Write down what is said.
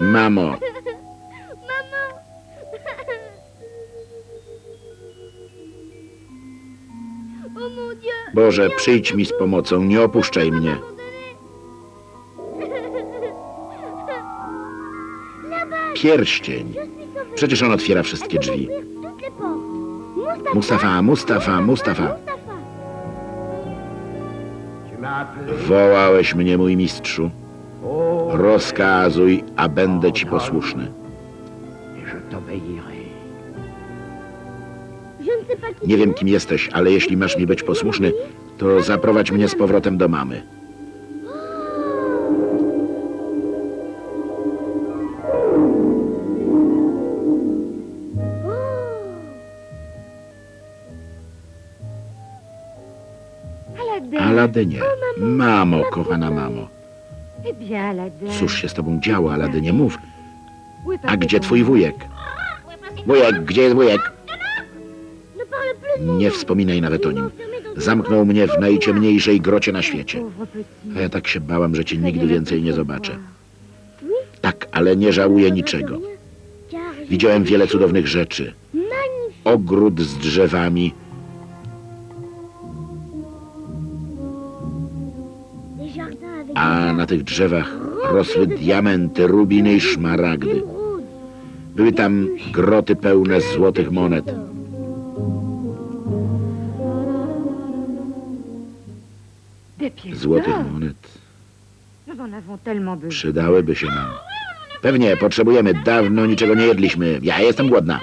Mamo, Dieu Boże, przyjdź mi z pomocą, nie opuszczaj mnie. Pierścień. Przecież on otwiera wszystkie drzwi. Mustafa, Mustafa, Mustafa. Wołałeś mnie, mój mistrzu. Rozkazuj, a będę ci posłuszny. Nie wiem, kim jesteś, ale jeśli masz mi być posłuszny, to zaprowadź mnie z powrotem do mamy. Aladdin. Aladynie, mamo, kochana mamo. Cóż się z tobą działo, Aladynie, mów. A gdzie twój wujek? Wujek, gdzie jest wujek? Nie wspominaj nawet o nim. Zamknął mnie w najciemniejszej grocie na świecie. A ja tak się bałam, że cię nigdy więcej nie zobaczę. Tak, ale nie żałuję niczego. Widziałem wiele cudownych rzeczy. Ogród z drzewami, a na tych drzewach rosły diamenty, rubiny i szmaragdy. Były tam groty pełne złotych monet. Złotych monet przydałyby się nam. Pewnie, potrzebujemy. Dawno niczego nie jedliśmy. Ja jestem głodna.